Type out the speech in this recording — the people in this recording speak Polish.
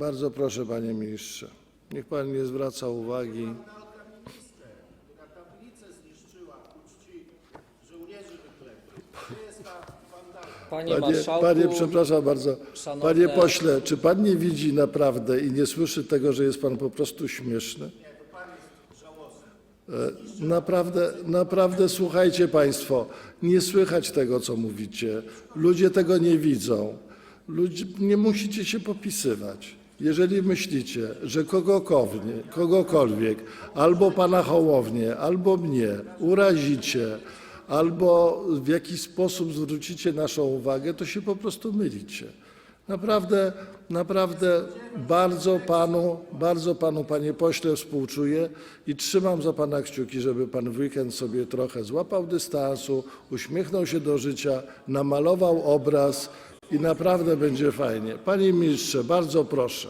Bardzo proszę, panie ministrze. Niech pan nie zwraca uwagi. Panie, Panie, marszałku, panie, przepraszam bardzo. Szanowne- Panie pośle, czy pan nie widzi naprawdę i nie słyszy tego, że jest pan po prostu śmieszny? E, Naprawdę, naprawdę słuchajcie Państwo, nie słychać tego, co mówicie. Ludzie tego nie widzą. Ludzie, nie musicie się popisywać. Jeżeli myślicie, że kogokolwiek, kogokolwiek, albo pana Hołownię, albo mnie urazicie, albo w jakiś sposób zwrócicie naszą uwagę, to się po prostu mylicie. Naprawdę, naprawdę bardzo panu, bardzo panu, panie pośle, współczuję i trzymam za pana kciuki, żeby pan w weekend sobie trochę złapał dystansu, uśmiechnął się do życia, namalował obraz i naprawdę będzie fajnie. Panie ministrze, bardzo proszę.